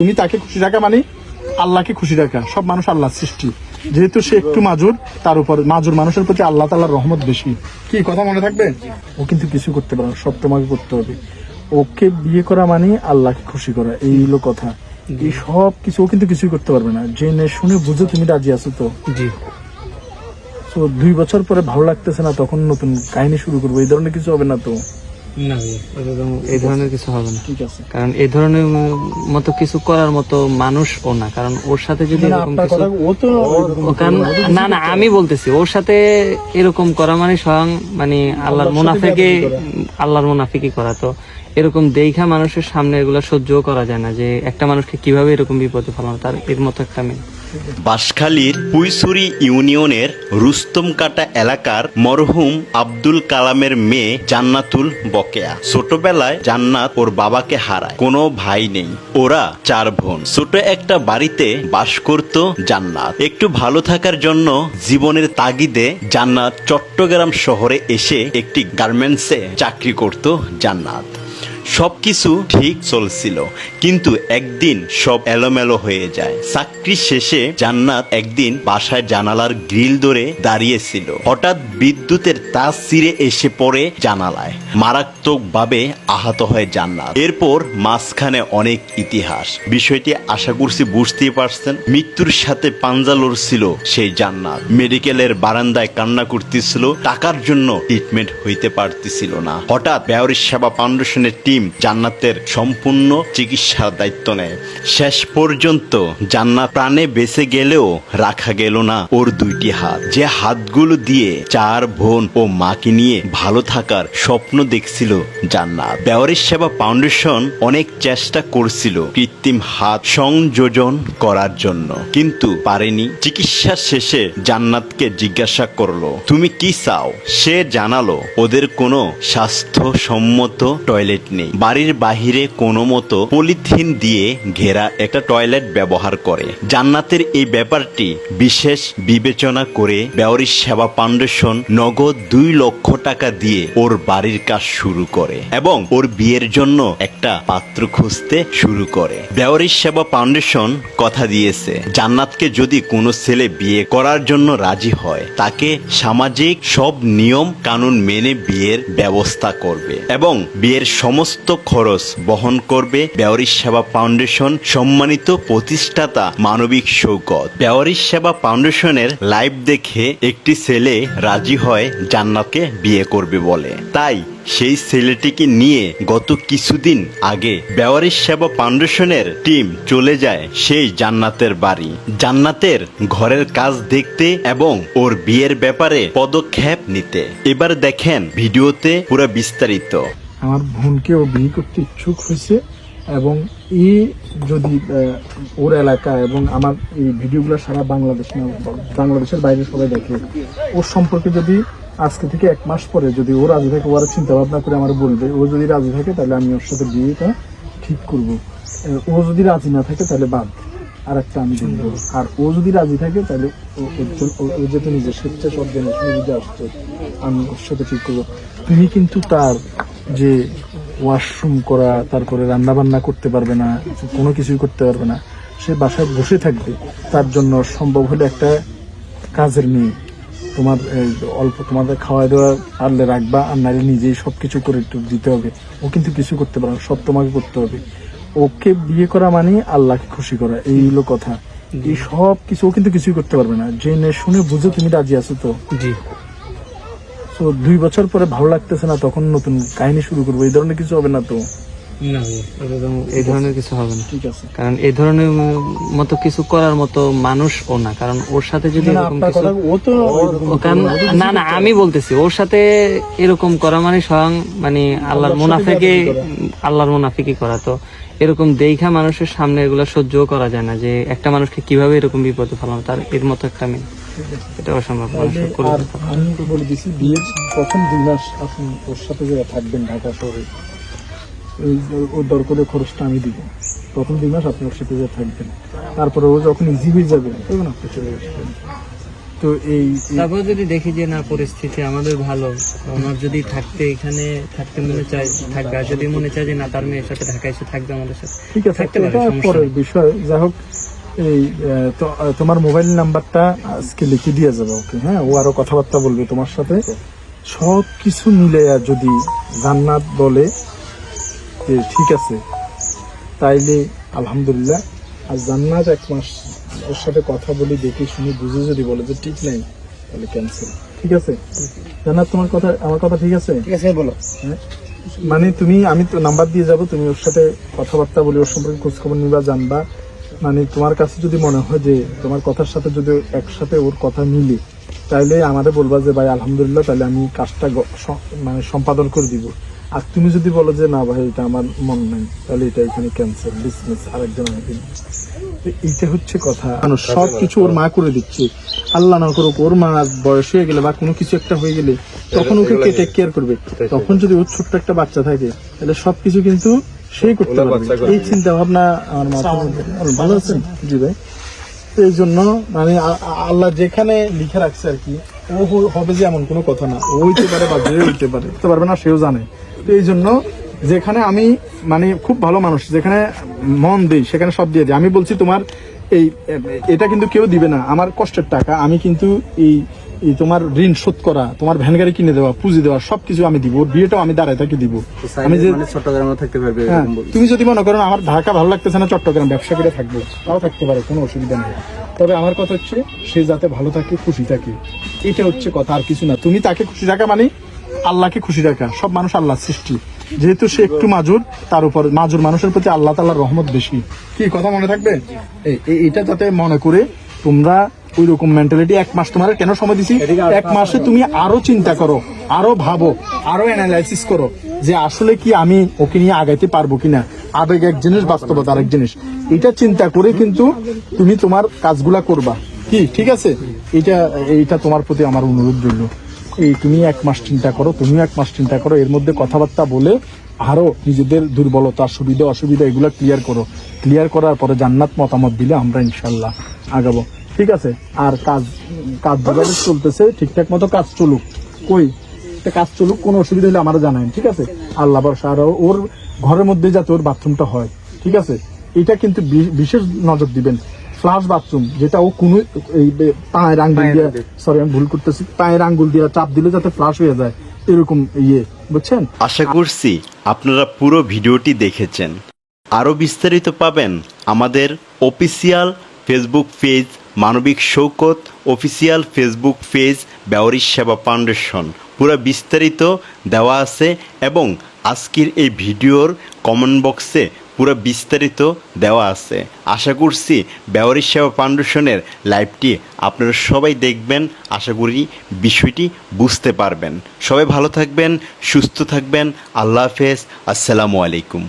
তুমি তাকে খুশি রাখা মানে আল্লাহকে খুশি রাখা। সব মানুষ আল্লাহ সৃষ্টি। যেহেতু সে একটু মাজুর তার উপর মাজুর মানুষের প্রতি আল্লাহ তাল্লাহর রহমত বেশি। কি কথা মনে থাকবে? ও কিন্তু কিছু করতে পারে সব তোমাকে করতে হবে। ওকে বিয়ে করা মানে আল্লাহকে খুশি করা এই হলো কথা। এই সব কিছু ও কিন্তু কিছুই করতে পারবে না। জেনে শুনে বুঝে তুমি রাজি আছো তো? জি। তো দুই বছর পরে ভালো লাগতেছে না তখন নতুন কাহিনী শুরু করব। এই ধরনের কিছু হবে না তো? না এই ধরনের কিছু হবে না। ঠিক আছে। কারণ এই ধরনের মতো কিছু করার মতো মানুষ ও না। কারণ ওর সাথে যদি এরকম কিছু কারণ না না আমি বলতেছি ওর সাথে এরকম করা মানে স্বয়ং মানে আল্লাহর মুনাফেকে। আল্লাহর মুনাফিকি করা। তো এরকম দেখা মানুষের সামনে এগুলো সহ্যও করা যায় না যে একটা মানুষকে কীভাবে এরকম বিপদে ফেলানো তার এর মতো একটা মেয়ে বাঁশখালীর পুইসুরি ইউনিয়নের রুস্তমকাটা এলাকার মরহুম আব্দুল কালামের মেয়ে জান্নাতুল বকেয়া। ছোটবেলায় জান্নাত ওর বাবাকে হারায়। কোনো ভাই নেই। ওরা চার বোন। ছোট একটা বাড়িতে বাস করত জান্নাত। একটু ভালো থাকার জন্য জীবনের তাগিদে জান্নাত চট্টগ্রাম শহরে এসে একটি গার্মেন্টসে চাকরি করত জান্নাত। সবকিছু ঠিক চলছিল, কিন্তু একদিন সব এলোমেলো হয়ে যায়। চাকরি শেষে জান্নাত একদিন বাসায় জানালার গ্রিল ধরে দাঁড়িয়েছিল। হঠাৎ বিদ্যুতের তার ছিঁড়ে এসে পড়ে জানালায়। মারাত্মকভাবে আহত হয় জান্নাত। এরপর মাঝখানে অনেক ইতিহাস। বিষয়টি আশা করছি বুঝতেই পারছেন। মৃত্যুর সাথে পাঞ্জা লড়ছিল সেই জান্নাত। মেডিকেলের বারান্দায় কান্না করতেছিল, টাকার জন্য ট্রিটমেন্ট হইতে পারতেছিল না। হঠাৎ বেহরির সেবা ফাউন্ডেশনের টিম জান্নাতের সম্পূর্ণ চিকিৎসার দায়িত্ব নেয়। শেষ পর্যন্ত জান্নাত প্রাণে বেঁচে গেলেও রাখা গেল না ওর দুইটি হাত। যে হাতগুলো দিয়ে চার বোন ও মাকে নিয়ে ভালো থাকার স্বপ্ন দেখছিল জান্নাত। বেওয়ারিশ সেবা ফাউন্ডেশন অনেক চেষ্টা করছিল কৃত্রিম হাত সংযোজন করার জন্য। কিন্তু পারেনি। চিকিৎসা শেষে জান্নাতকে জিজ্ঞাসা করল, তুমি কি চাও? সে জানালো, ওদের কোনো স্বাস্থ্যসম্মত টয়লেট নেই। বাড়ির বাহিরে কোনো মতো পলিথিন দিয়ে ঘেরা একটা টয়লেট ব্যবহার করে। জান্নাতের এই ব্যাপারটি বিশেষ বিবেচনা করে বেওয়ারিশ সেবা ফাউন্ডেশন নগদ দুই লক্ষ টাকা দিয়ে ওর বাড়ির কাজ শুরু করে এবং ওর বিয়ের জন্য একটা পাত্র খুঁজতে শুরু করে। বেওয়ারিশ সেবা ফাউন্ডেশন কথা দিয়েছে, জান্নাতকে যদি কোনো ছেলে বিয়ে করার জন্য রাজি হয়, তাকে সামাজিক সব নিয়ম কানুন মেনে বিয়ের ব্যবস্থা করবে এবং বিয়ের সমস্ত খরচ বহন করবে বেওয়ারিশ সেবা ফাউন্ডেশন সম্মানিত প্রতিষ্ঠাতা মানবিক সৌকত বেওয়ারিশ সেবা ফাউন্ডেশনের লাইভ দেখে একটি ছেলে রাজি হয় জান্নাতকে বিয়ে করবে বলে। তাই সেই ছেলেটিকে নিয়ে গত কিছুদিন আগে বেওয়ারিশ সেবা ফাউন্ডেশনের টিম চলে যায় সেই জান্নাতের বাড়ি। জান্নাতের ঘরের কাজ দেখতে এবং ওর বিয়ের ব্যাপারে পদক্ষেপ নিতে। এবার দেখেন ভিডিওতে পুরো বিস্তারিত। আমার বোনকে ও বিয়ে করতে ইচ্ছুক হয়েছে এবং ই যদি ওর এলাকা এবং আমার এই ভিডিওগুলো সারা বাংলাদেশ না, বাংলাদেশের বাইরে সবাই দেখে, ওর সম্পর্কে যদি আজকে থেকে এক মাস পরে যদি ও রাজি থাকে ওরা চিন্তা ভাবনা করে আমার বলবে ও যদি রাজি থাকে তাহলে আমি ওর সাথে বিয়েটা ঠিক করব। ও যদি রাজি না থাকে তাহলে বাদ আর একটা আমি দেখব আর ও যদি রাজি থাকে তাহলে ও- যেহেতু নিজের স্বেচ্ছা সব জেনে বুঝে আসছে আমি ওর সাথে ঠিক করব। তুমি কিন্তু তার যে ওয়াশরুম করা, তারপরে রান্না বান্না করতে পারবে না, কোনো কিছুই করতে পারবে না। সে বাসায় বসে থাকবে। তার জন্য সম্ভব হলে একটা কাজের মেয়ে। তোমার অল্প তোমাদের খাওয়া দাওয়া পারলে রাখবা, আর নারী নিজেই সব কিছু করে একটু দিতে হবে। ও কিন্তু কিছু করতে পারে সব তোমাকে করতে হবে। ওকে বিয়ে করা মানে আল্লাহকে খুশি করা, এই হলো কথা। এই সব কিছু ও কিন্তু কিছুই করতে পারবে না। জেনে শুনে বুঝে তুমি রাজি আছো তো? জি। তো দুই বছর পরে ভালো লাগতেছে না তখন নতুন কাহিনী শুরু করব। এই ধরনের কিছু হবে না তো? না এই ধরনের কিছু হবে না। ঠিক আছে। কারণ এই ধরনের মতো কিছু করার মতো মানুষ ও না। কারণ ওর সাথে যদি না, এরকম কিছু ও তো না না আমি বলতেছি ওর সাথে এরকম করা মানে স্বয়ং মানে আল্লাহর মুনাফেকে আল্লাহর মুনাফিকি করা। তো এরকম দেখা মানুষের সামনে এগুলো সহ্যও করা যায় না যে একটা মানুষকে কীভাবে এরকম বিপদে ফেলানো তার এর মতো একটা মেয়ে এটা অসম্ভব আর। আমি বলে দিছি বিয়ের প্রথম দুই মাস আপনি ওর সাথে যে থাকবেন ঢাকা শহরে ওই ওর খরচটা আমি দিব। প্রথম দুই মাস আপনি ওর সাথে যে থাকবেন তারপরে ও যখন ইজি হয়ে যাবে তখন আপনি চলে আসবেন। তো এই তারপর যদি দেখি যে না পরিস্থিতি আমাদের ভালো আমার যদি থাকতে এখানে থাকতে মনে চায় থাকবে। আর যদি মনে চায় যে না তার মেয়ের সাথে ঢাকা এসে থাকবে আমাদের সাথে ঠিক আছে থাকতে পারে, পরের বিষয়। যাই হোক এই তোমার মোবাইল নাম্বারটা আজকে লিখে দিয়ে যাবে ওকে হ্যাঁ? ও আরও কথাবার্তা বলবে তোমার সাথে। সব কিছু মিলে যদি জান্নাত বলে যে ঠিক আছে তাইলে আলহামদুলিল্লাহ আর জান্নাত এক মাস ওর সাথে কথা বলি দেখি শুনি বুঝে যদি বলে যে ঠিক নেই তাহলে ক্যান্সেল ঠিক আছে? জান্নাত তোমার কথা আমার কথা ঠিক আছে? ঠিক আছে বলো। হ্যাঁ? মানে তুমি আমি তো নাম্বার দিয়ে যাব তুমি ওর সাথে কথাবার্তা বলি ওর সম্পর্কে খোঁজখবর নিবা জানবা। মানে তোমার কাছে যদি মনে হয় যে তোমার কথার সাথে যদি একসাথে ওর কথা মিলে তাইলে আমাদের বলবা যে ভাই আলহামদুলিল্লাহ তাহলে আমি কাজটা মানে সম্পাদন করে দিব। আর তুমি যদি বলো যে না ভাই এটা আমার মন নাই তাহলে এটা এখানে ক্যান্সেল বিজনেস আরেকজন এইটা হচ্ছে কথা। মানুষ সব কিছু ওর মা করে দিচ্ছে। আল্লাহ না করুক ওর মা বয়স হয়ে গেলে বা কোনো কিছু একটা হয়ে গেলে তখন ওকে কে টেক কেয়ার করবে? তখন যদি ওর ছোট্ট একটা বাচ্চা থাকে তাহলে সবকিছু কিন্তু সেই করতে পারবে। এই চিন্তা ভাবনা আমার মাথার মধ্যে ভালো আছেন? জি ভাই। তো এই জন্য মানে আল্লাহ যেখানে লিখে রাখছে আর কি ও হবে যে এমন কোনো কথা না। ও হইতে পারে বা যে হইতে পারে হতে পারবে না সেও জানে। তো এই জন্য যেখানে আমি মানে খুব ভালো মানুষ যেখানে মন দিই সেখানে সব দিয়ে দিই। আমি বলছি তোমার এই এটা কিন্তু কেউ দিবে না। আমার কষ্টের টাকা। আমি কিন্তু এই এই তোমার ঋণ শোধ করা তোমার ভ্যান গাড়ি কিনে দেওয়া পুঁজি দেওয়া সবকিছু আমি দিব ওর বিয়েটাও আমি দাঁড়ায় থাকি দিব। আমি যে মানে চট্টগ্রামে থাকতে পারবে হ্যাঁ তুমি যদি মনে করো আমার ঢাকা ভালো লাগতেছে না চট্টগ্রাম ব্যবসা করে থাকব তাও থাকতে পারে কোনো অসুবিধা নেই। তবে আমার কথা হচ্ছে সে যাতে ভালো থাকে খুশি থাকে এটা হচ্ছে কথা আর কিছু না। তুমি তাকে খুশি রাখা মানে আল্লাহকে খুশি রাখা। সব মানুষ আল্লাহ সৃষ্টি। যেহেতু সে একটু মাজুর তার উপর মাজুর মানুষের প্রতি আল্লাহ তাল্লাহর রহমত বেশি। কি কথা মনে থাকবে? এটা যাতে মনে করে তোমরা ওই রকম মেন্টালিটি এক মাস তোমার কেন সময় দিছি? এক মাসে তুমি আরও চিন্তা করো আরও ভাবো আরও অ্যানালাইসিস করো যে আসলে কি আমি ওকে নিয়ে আগাইতে পারব কিনা। আবেগ এক জিনিস বাস্তবতা আরেক জিনিস। এটা চিন্তা করে কিন্তু তুমি তোমার কাজগুলা করবা। কি ঠিক আছে? এটা এইটা তোমার প্রতি আমার অনুরোধ রইল। এই তুমি এক মাস চিন্তা করো তুমিও এক মাস চিন্তা করো এর মধ্যে কথাবার্তা বলে আরও নিজেদের দুর্বলতা সুবিধা অসুবিধা এগুলো ক্লিয়ার করো। ক্লিয়ার করার পরে জান্নাত মতামত দিলে আমরা ইনশাল্লাহ আগাবো। ঠিক আছে? আর কাজ কাজ যেভাবে চলতেছে ঠিকঠাক মতো কাজ চলুক। কই? একটা কাজ চলুক কোনো অসুবিধা হলে আমার জানাই ঠিক আছে? আল্লাহ ভরসা আর ওর ঘরের মধ্যে যাতে ওর বাথরুমটা হয় ঠিক আছে? এটা কিন্তু বিশেষ নজর দিবেন। ফ্লাশ বাথরুম যেটা ও কোনো এই পায়ের আঙ্গুল দিয়ে সরি আমি ভুল করতেছি পায়ের আঙ্গুল দিয়ে চাপ দিলে যাতে ফ্লাশ হয়ে যায় এরকম ইয়ে বুঝছেন? আশা করছি আপনারা পুরো ভিডিওটি দেখেছেন। আরও বিস্তারিত পাবেন আমাদের অফিসিয়াল ফেসবুক পেজ মানবিক শৌকত, অফিসিয়াল ফেসবুক পেজ ব্যবহারিক সেবা ফাউন্ডেশন। পুরো বিস্তারিত দেওয়া আছে এবং আজকের এই ভিডিওর কমেন্ট বক্সে পুরো বিস্তারিত দেওয়া আছে। আশা করছি ব্যবহারিক সেবা ফাউন্ডেশনের লাইভটি আপনারা সবাই দেখবেন। আশা করি বিষয়টি বুঝতে পারবেন। সবাই ভালো থাকবেন, সুস্থ থাকবেন। আল্লাহ হাফেজ। আসসালামু আলাইকুম।